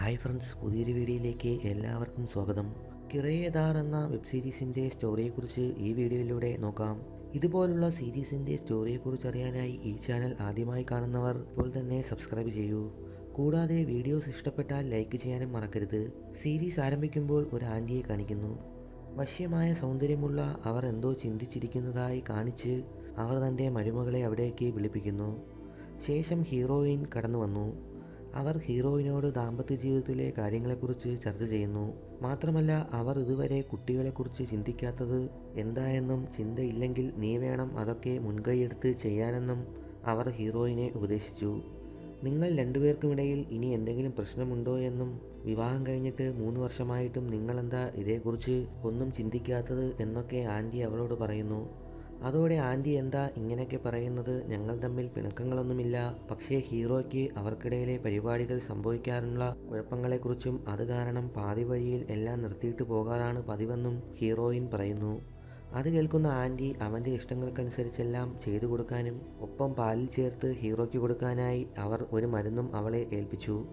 Hi friends പുതിയൊരു വീഡിയോയിലേക്ക് എല്ലാവർക്കും സ്വാഗതം. കിറയേദാർ എന്ന വെബ് സീരീസിന്റെ സ്റ്റോറിയെക്കുറിച്ച് ഈ വീഡിയോയിലൂടെ നോക്കാം. ഇതുപോലുള്ള സീരീസിന്റെ സ്റ്റോറിയെക്കുറിച്ച് അറിയാനായി ഈ ചാനൽ ആദ്യമായി കാണുന്നവർ ഇപ്പോൾ തന്നെ സബ്സ്ക്രൈബ് ചെയ്യൂ. കൂടാതെ വീഡിയോസ് ഇഷ്ടപ്പെട്ടാൽ ലൈക്ക് ചെയ്യാനും മറക്കരുത്. സീരീസ് ആരംഭിക്കുമ്പോൾ ഒരു ആന്റിയെ കാണിക്കുന്നു. വശ്യമായ സൗന്ദര്യമുള്ള അവർ എന്തോ ചിന്തിച്ചിരിക്കുന്നതായി കാണിച്ച് അവർ തന്റെ മരുമകളെ അവിടേക്ക് വിളിപ്പിക്കുന്നു. ശേഷം ഹീറോയിൻ കടന്നു വന്നു അവർ ഹീറോയിനോട് ദാമ്പത്യ ജീവിതത്തിലെ കാര്യങ്ങളെക്കുറിച്ച് ചർച്ച ചെയ്യുന്നു. മാത്രമല്ല അവർ ഇതുവരെ കുട്ടികളെക്കുറിച്ച് ചിന്തിക്കാത്തത് എന്തായെന്നും ചിന്തയില്ലെങ്കിൽ നീ വേണം അതൊക്കെ മുൻകൈയെടുത്ത് ചെയ്യാനെന്നും അവർ ഹീറോയിനെ ഉപദേശിച്ചു. നിങ്ങൾ രണ്ടുപേർക്കുമിടയിൽ ഇനി എന്തെങ്കിലും പ്രശ്നമുണ്ടോ എന്നും വിവാഹം കഴിഞ്ഞിട്ട് മൂന്ന് വർഷമായിട്ടും നിങ്ങളെന്താ ഇതേക്കുറിച്ച് ഒന്നും ചിന്തിക്കാത്തത്? എന്നൊക്കെ ആന്റി അവളോട് പറയുന്നു. അതോടെ ആന്റി എന്താ ഇങ്ങനെയൊക്കെ പറയുന്നത്? ഞങ്ങൾ തമ്മിൽ പിണക്കങ്ങളൊന്നുമില്ല. പക്ഷേ ഹീറോയ്ക്ക് അവർക്കിടയിലെ പരിപാടികൾ സംഭവിക്കാറുള്ള കുഴപ്പങ്ങളെക്കുറിച്ചും അത് കാരണം പാതി വഴിയിൽ എല്ലാം നിർത്തിയിട്ട് പോകാറാണ് പതിവെന്നും ഹീറോയിൻ പറയുന്നു. അത് കേൾക്കുന്ന ആന്റി അവന്റെ ഇഷ്ടങ്ങൾക്കനുസരിച്ചെല്ലാം ചെയ്തു കൊടുക്കാനും ഒപ്പം പാലിൽ ചേർത്ത് ഹീറോയ്ക്ക് കൊടുക്കാനായി അവർ ഒരു മരുന്നും അവളെ ഏൽപ്പിച്ചു.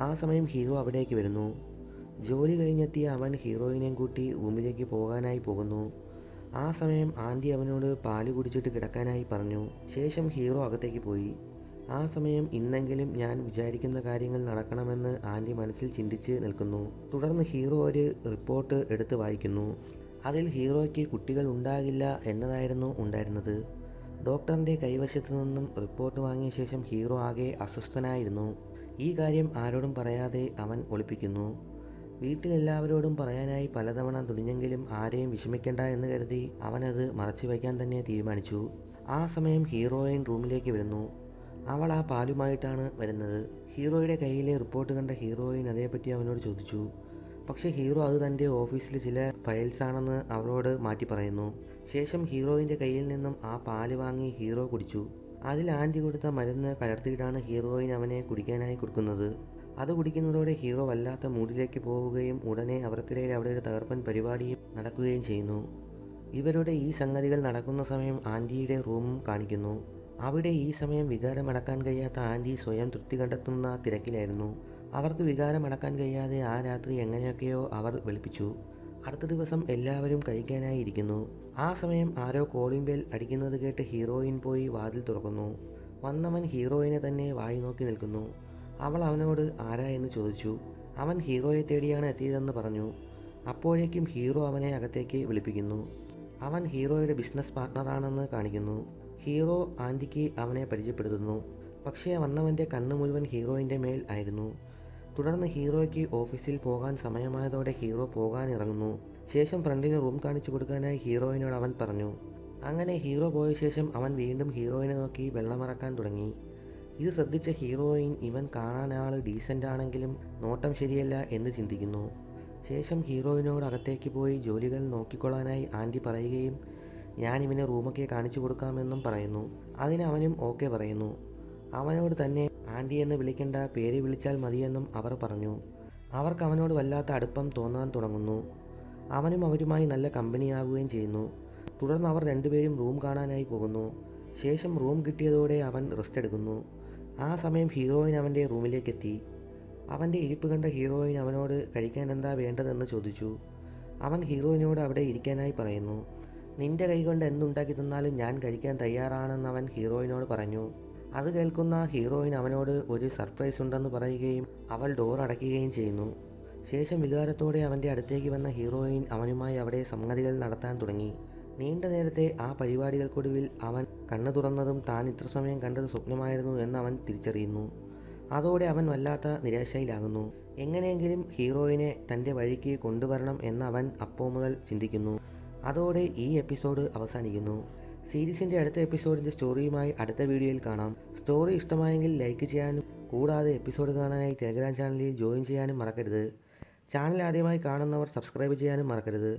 ആ സമയം ഹീറോ അവിടേക്ക് വരുന്നു. ജോലി കഴിഞ്ഞെത്തിയ അവൻ ഹീറോയിനെയും കൂട്ടി റൂമിലേക്ക് പോകാനായി പോകുന്നു. ആ സമയം ആന്റി അവനോട് പാൽ കുടിച്ചിട്ട് കിടക്കാനായി പറഞ്ഞു. ശേഷം ഹീറോ അകത്തേക്ക് പോയി. ആ സമയം ഇന്നെങ്കിലും ഞാൻ വിചാരിക്കുന്ന കാര്യങ്ങൾ നടക്കണമെന്ന് ആന്റി മനസ്സിൽ ചിന്തിച്ച് നിൽക്കുന്നു. തുടർന്ന് ഹീറോ ഒരു റിപ്പോർട്ട് എടുത്ത് വായിക്കുന്നു. അതിൽ ഹീറോയ്ക്ക് കുട്ടികൾ ഉണ്ടാകില്ല എന്നതായിരുന്നു ഉണ്ടായിരുന്നത്. ഡോക്ടറിന്റെ കൈവശത്തു നിന്നും റിപ്പോർട്ട് വാങ്ങിയ ശേഷം ഹീറോ ആകെ അസ്വസ്ഥനായിരുന്നു. ഈ കാര്യം ആരോടും പറയാതെ അവൻ ഒളിപ്പിക്കുന്നു. വീട്ടിലെല്ലാവരോടും പറയാനായി പലതവണ തുനിഞ്ഞെങ്കിലും ആരെയും വിഷമിക്കേണ്ട എന്ന് കരുതി അവനത് മറച്ചു വയ്ക്കാൻ തന്നെ തീരുമാനിച്ചു. ആ സമയം ഹീറോയിൻ റൂമിലേക്ക് വരുന്നു. അവൾ ആ പാലുമായിട്ടാണ് വരുന്നത്. ഹീറോയുടെ കയ്യിലെ റിപ്പോർട്ട് കണ്ട ഹീറോയിൻ അതേപ്പറ്റി അവനോട് ചോദിച്ചു. പക്ഷേ ഹീറോ അത് തന്റെ ഓഫീസിലെ ചില ഫയൽസ് ആണെന്ന് അവളോട് മാറ്റി പറയുന്നു. ശേഷം ഹീറോയിന്റെ കയ്യിൽ നിന്നും ആ പാൽ വാങ്ങി ഹീറോ കുടിച്ചു. അതിൽ ആന്റി കൊടുത്ത മരുന്ന് കലർത്തിയിട്ടാണ് ഹീറോയിൻ അവനെ കുടിക്കാനായി കൊടുക്കുന്നത്. അത് കുടിക്കുന്നതോടെ ഹീറോ വല്ലാത്ത മൂഡിലേക്ക് പോവുകയും ഉടനെ അവർക്കിടയിൽ അവിടെ ഒരു തകർപ്പൻ പരിപാടിയും നടക്കുകയും ചെയ്യുന്നു. ഇവരുടെ ഈ സംഗതികൾ നടക്കുന്ന സമയം ആന്റിയുടെ റൂമും കാണിക്കുന്നു. അവിടെ ഈ സമയം വികാരമടക്കാൻ കഴിയാത്ത ആന്റി സ്വയം തൃപ്തി കണ്ടെത്തുന്ന തിരക്കിലായിരുന്നു. അവർക്ക് വികാരമടക്കാൻ കഴിയാതെ ആ രാത്രി എങ്ങനെയൊക്കെയോ അവർ വെളുപ്പിച്ചു. അടുത്ത ദിവസം എല്ലാവരും കഴിക്കാനായി ഇരിക്കുന്നു. ആ സമയം ആരോ കോളിംഗ് ബെൽ അടിക്കുന്നത് കേട്ട് ഹീറോയിൻ പോയി വാതിൽ തുറക്കുന്നു. വന്നവൻ ഹീറോയിനെ തന്നെ വായി നോക്കി നിൽക്കുന്നു. അവൾ അവനോട് ആരാ? എന്ന് ചോദിച്ചു. അവൻ ഹീറോയെ തേടിയാണ് എത്തിയതെന്ന് പറഞ്ഞു. അപ്പോഴേക്കും ഹീറോ അവനെ അകത്തേക്ക് വിളിപ്പിക്കുന്നു. അവൻ ഹീറോയുടെ ബിസിനസ് പാർട്ട്ണറാണെന്ന് കാണിക്കുന്നു. ഹീറോ ആന്റിക്ക് അവനെ പരിചയപ്പെടുത്തുന്നു. പക്ഷേ വന്നവന്റെ കണ്ണ് മുഴുവൻ ഹീറോയിന്റെ മേൽ ആയിരുന്നു. തുടർന്ന് ഹീറോയ്ക്ക് ഓഫീസിൽ പോകാൻ സമയമായതോടെ ഹീറോ പോകാൻ ഇറങ്ങുന്നു ശേഷം ഫ്രണ്ടിന് റൂം കാണിച്ചു കൊടുക്കാനായി ഹീറോയിനോട് അവൻ പറഞ്ഞു. അങ്ങനെ ഹീറോ പോയ ശേഷം അവൻ വീണ്ടും ഹീറോയിനെ നോക്കി വെള്ളമറക്കാൻ തുടങ്ങി. ഇത് ശ്രദ്ധിച്ച ഹീറോയിൻ ഇവൻ കാണാൻ ആൾ ഡീസന്റ് ആണെങ്കിലും നോട്ടം ശരിയല്ല എന്ന് ചിന്തിക്കുന്നു. ശേഷം ഹീറോയിനോട് അകത്തേക്ക് പോയി ജോലികൾ നോക്കിക്കൊള്ളാനായി ആന്റി പറയുകയും ഞാൻ ഇവനെ റൂമൊക്കെ കാണിച്ചു കൊടുക്കാമെന്നും പറയുന്നു. അതിന് അവനും ഓക്കെ പറയുന്നു. അവനോട് തന്നെ ആന്റി എന്ന് വിളിക്കേണ്ട പേര് വിളിച്ചാൽ മതിയെന്നും അവർ പറഞ്ഞു. അവർക്ക് അവനോട് വല്ലാത്ത അടുപ്പം തോന്നാൻ തുടങ്ങുന്നു. അവനും അവരുമായി നല്ല കമ്പനിയാകുകയും ചെയ്യുന്നു. തുടർന്ന് അവർ രണ്ടുപേരും റൂം കാണാനായി പോകുന്നു. ശേഷം റൂം കിട്ടിയതോടെ അവൻ റെസ്റ്റ് എടുക്കുന്നു. ആ സമയം ഹീറോയിൻ അവന്റെ റൂമിലേക്ക് എത്തി അവന്റെ ഇരിപ്പ് കണ്ട ഹീറോയിൻ അവനോട് കഴിക്കാൻ എന്താ വേണ്ടതെന്ന് ചോദിച്ചു. അവൻ ഹീറോയിനോട് അവിടെ ഇരിക്കാനായി പറയുന്നു. നിന്റെ കൈകൊണ്ട് എന്തുണ്ടാക്കി തന്നാലും ഞാൻ കഴിക്കാൻ തയ്യാറാണെന്ന് അവൻ ഹീറോയിനോട് പറഞ്ഞു. അത് കേൾക്കുന്ന ഹീറോയിൻ അവനോട് ഒരു സർപ്രൈസ് ഉണ്ടെന്ന് പറയുകയും അവൾ ഡോർ അടയ്ക്കുകയും ചെയ്യുന്നു. ശേഷം വികാരത്തോടെ അവന്റെ അടുത്തേക്ക് വന്ന ഹീറോയിൻ അവനുമായി അവിടെ സംഗതികൾ നടത്താൻ തുടങ്ങി. നീണ്ട നേരത്തെ ആ പരിപാടികൾക്കൊടുവിൽ അവൻ കണ്ണു തുറന്നതും താൻ ഇത്ര സമയം കണ്ടത് സ്വപ്നമായിരുന്നു എന്ന് അവൻ തിരിച്ചറിയുന്നു. അതോടെ അവൻ വല്ലാത്ത നിരാശയിലാകുന്നു. എങ്ങനെയെങ്കിലും ഹീറോയിനെ തന്റെ വഴിക്ക് കൊണ്ടുവരണം എന്ന് അവൻ അപ്പോൾ മുതൽ ചിന്തിക്കുന്നു. അതോടെ ഈ എപ്പിസോഡ് അവസാനിക്കുന്നു. സീരീസിന്റെ അടുത്ത എപ്പിസോഡിന്റെ സ്റ്റോറിയുമായി അടുത്ത വീഡിയോയിൽ കാണാം. സ്റ്റോറി ഇഷ്ടമായെങ്കിൽ ലൈക്ക് ചെയ്യാനും കൂടാതെ എപ്പിസോഡ് കാണാനായി ടെലഗ്രാം ചാനലിൽ ജോയിൻ ചെയ്യാനും മറക്കരുത്. ചാനൽ ആദ്യമായി കാണുന്നവർ സബ്സ്ക്രൈബ് ചെയ്യാനും മറക്കരുത്.